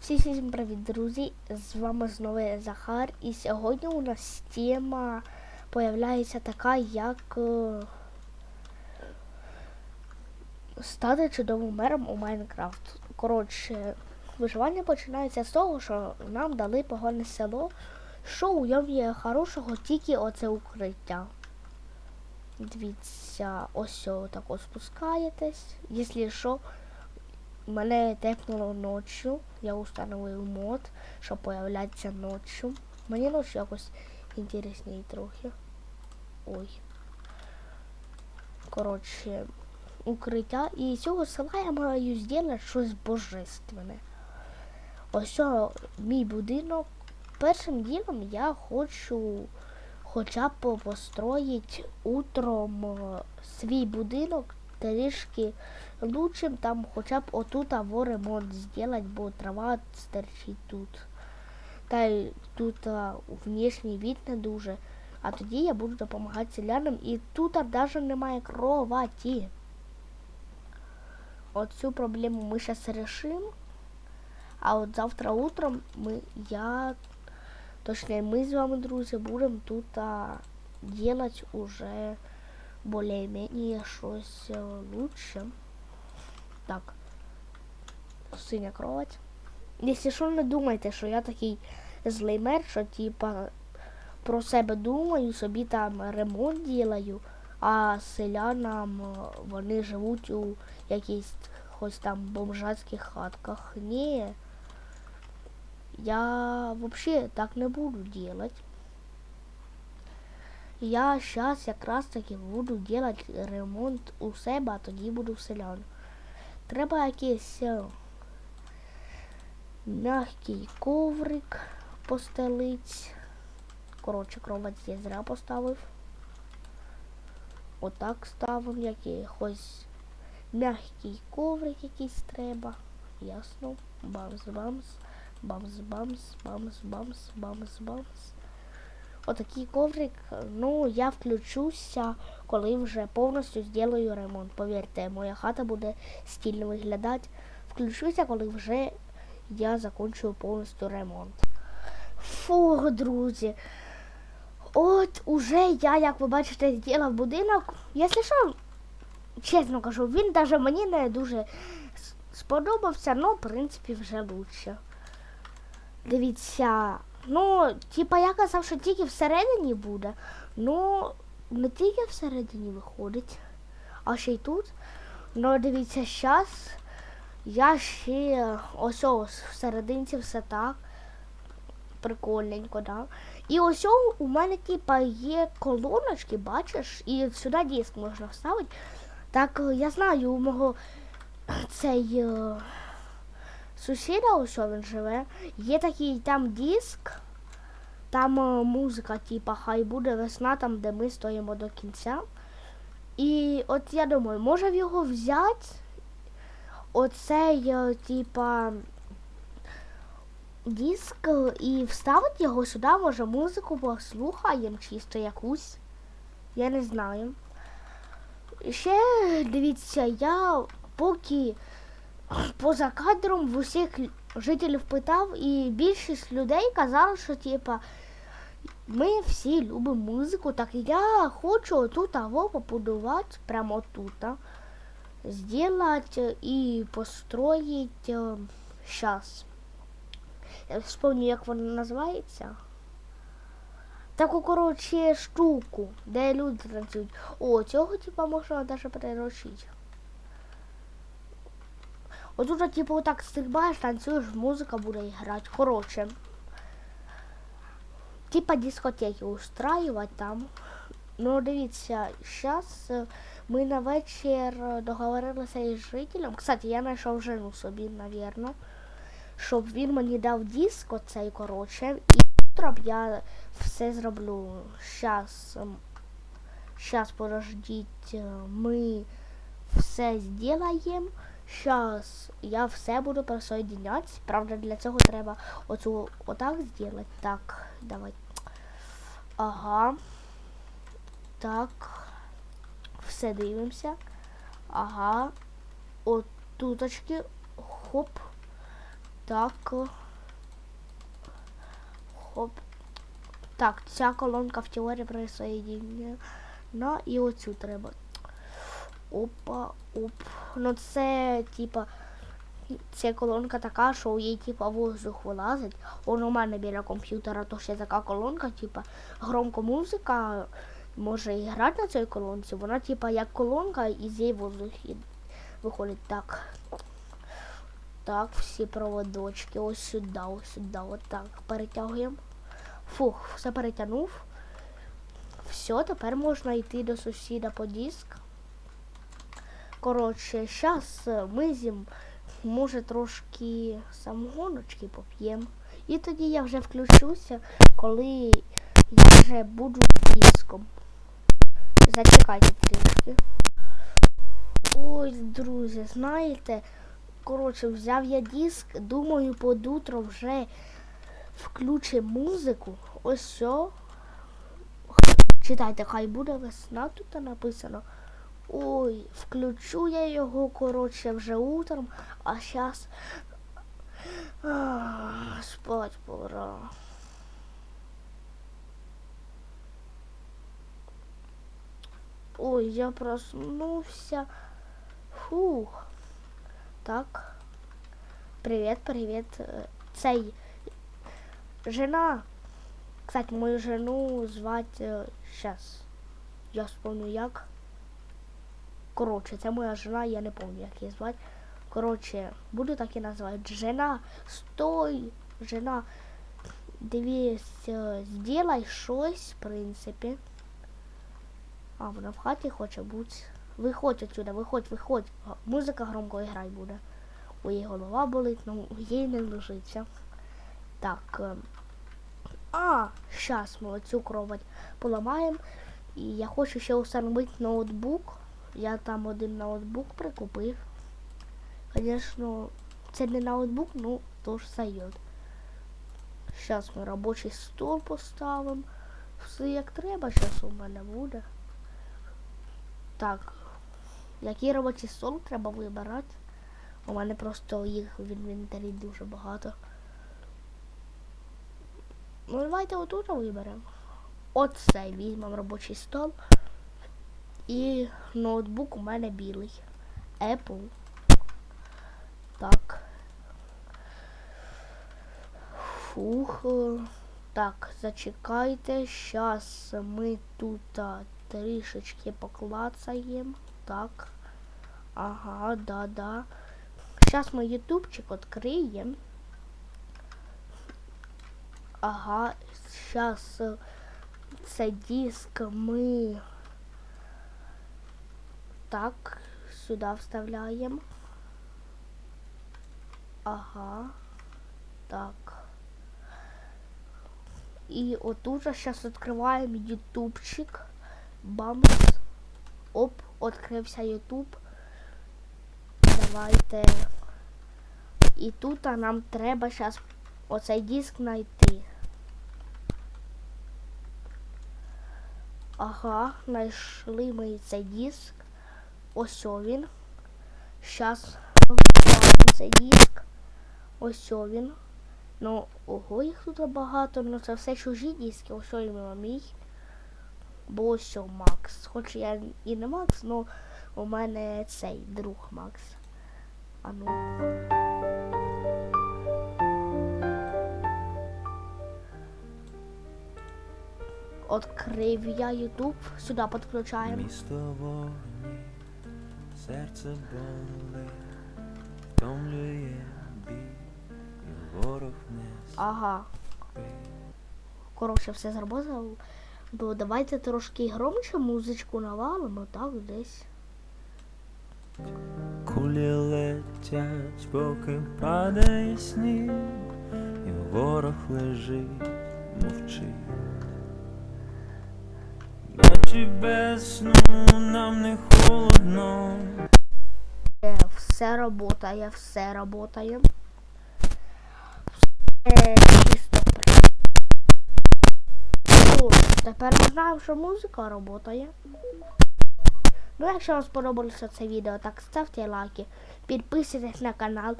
Всі всім привіт, друзі! З вами знову Захар. І сьогодні у нас тема появляється така, як е, стати чудовим мером у Майнкрафт. Коротше, виживання починається з того, що нам дали погане село, що у ньому є хорошого тільки оце укриття. Дивіться, ось так ось спускаєтесь. Якщо що, Мене тепнуло ночью. Я установив мод, що появляється ночью. Мені ночі якось інтересніше трохи. Ой. Коротше, укриття. І з цього села я маю зробити щось божественне. Ось мій будинок. Першим ділом я хочу хоча б построїти утром е, свій будинок трішки лучшим там хоча б отут або ремонт зробити, бо трава стерчить тут. Та й тут а, внешній від не дуже. А тоді я буду допомагати селянам і тут навіть немає кроваті. От цю проблему ми зараз решимо. А от завтра утром ми, я, точніше, ми з вами, друзі, будемо тут а, делать уже более-менее щось е, лучше. Так. Синя кровать. Якщо що, не думайте, що я такий злий мер, що типа про себе думаю, собі там ремонт ділаю, а селянам е, вони живуть у якихось хоч там бомжатських хатках. Ні. Я взагалі так не буду делать. Я зараз якраз таки буду делать ремонт у себе, а тоді буду в селян. Треба якийсь е, м'який коврик постелить. Коротше, кровать я зря поставив. Отак ставимо якийсь м'який коврик якийсь треба. Ясно. Бамс-бамс, бамс-бамс, бамс-бамс, бамс-бамс. Отакий коврик, ну, я включуся, коли вже повністю зроблю ремонт. Повірте, моя хата буде стильно виглядати. Включуся, коли вже я закінчую повністю ремонт. Фух, друзі. От уже я, як ви бачите, зробив будинок. Якщо що, чесно кажу, він навіть мені не дуже сподобався, але в принципі вже краще. Дивіться. Ну, типа я казав, що тільки всередині буде. Ну, не тільки всередині виходить, а ще й тут. Ну, дивіться, зараз я ще ось ось всерединці все так. Прикольненько, да. І ось у мене, типа, є колоночки, бачиш, і сюди диск можна вставити. Так, я знаю, у мого цей сусіда, ось він живе, є такий там диск, там е, музика, типа, хай буде весна, там, де ми стоїмо до кінця. І от я думаю, може в його взяти, оцей, е, типа, диск і вставити його сюди, може музику послухаємо чисто якусь. Я не знаю. Ще дивіться, я поки поза кадром в усіх жителів питав, і більшість людей казали, що типа ми всі любимо музику, так я хочу тут або побудувати прямо тут. Сделать і построїть зараз. Я вспомню, як вона називається. Таку, коротше, штуку, де люди танцюють. О, цього типа можна навіть переручити. Отут, типу, отак стрибаєш, танцюєш, музика буде грати. Коротше. Типа дискотеки устраивать там. Ну, дивіться, зараз ми на вечір договорилися із жителем. Кстати, я знайшов жену собі, навірно. Щоб він мені дав диск оцей, коротше. І утром я все зроблю. Щас, щас, подождіть, ми все зробимо. Сейчас я все буду присоединять. Правда, для цього треба оцю отак зробити. Так, давай. Ага. Так. Все дивимося. Ага. От туточки. Хоп. Так. Хоп. Так, ця колонка в теорії присоєднення. На і оцю треба. Опа, оп. Ну це типа. Ця колонка така, що у її типа воздух вилазить. Он у мене біля комп'ютера, то ще така колонка, типа громко музика може і грати на цій колонці. Вона типа як колонка і з її воздух виходить так. Так, всі проводочки. Ось сюди, ось сюди. Отак. Перетягуємо. Фух, все перетягнув. Все, тепер можна йти до сусіда по диск. Коротше, зараз ми з ним, може, трошки самогоночки поп'ємо. І тоді я вже включуся, коли я вже буду диском. Зачекайте трішки. Ой, друзі, знаєте, коротше, взяв я диск, думаю, под утро вже включимо музику. Ось все. Читайте, хай буде весна тут написано. Ой, включу я його, коротше, вже утром, а зараз спать пора. Ой, я проснувся. Фух. Так. Привет, привет. Э, Цей. Жена. Кстати, мою жену звать сейчас. Я вспомню як. Коротше, це моя жена, я не пам'ятаю, як її звати. Коротше, буду так і називати. Жена, стой! Жена, дивись, зробай щось, в принципі. А, вона в хаті хоче бути. Виходь отсюда, виходь, виходь. Музика громко грай буде. У її голова болить, ну їй не лежиться. Так. е, А, щас ми оцю кровать поламаємо. І я хочу ще установити ноутбук. Я там один ноутбук прикупив. Звісно, це не ноутбук, ну тож зайдет. Зараз ми робочий стол поставимо. Все як треба, зараз у мене буде. Так. Який робочий стол треба вибирати? У мене просто їх в інвентарі дуже багато. Ну, давайте отут виберемо. Оцей візьмемо робочий стол. І ноутбук у мене білий. Apple. Так. Фух. Так, зачекайте. Щас ми тут а, трішечки поклацаємо. Так. Ага, да-да. Щас ми ютубчик відкриємо. Ага, щас е, цей диск ми так сюди вставляємо. Ага. Так. І отут же зараз відкриваємо ютубчик. Бамс. Оп, відкрився ютуб. Давайте. І тут нам треба зараз оцей диск знайти. Ага, знайшли ми цей диск. Ось він. Щас вставимо цей диск. Ось він. Ну, ого, їх тут багато, ну це все чужі диски, ось іменно мій. Бо ось Макс. Хоч я і не Макс, але у мене цей друг Макс. А ну. Открив я YouTube, сюди підключаємо. Серце болить, втомлює бій, і ворог не Ага. Коротше, все зробив. Бо давайте трошки громче музичку навалимо, так, десь. Кулі летять, поки падає сніг, і ворог лежить, мовчить. Ночі без сну нам не холодно. Е, Все работає, все работає. Все чисто. Ну, тепер ми знаємо, що музика работає. Ну, якщо вам сподобалося це відео, так ставте лайки, підписуйтесь на канал,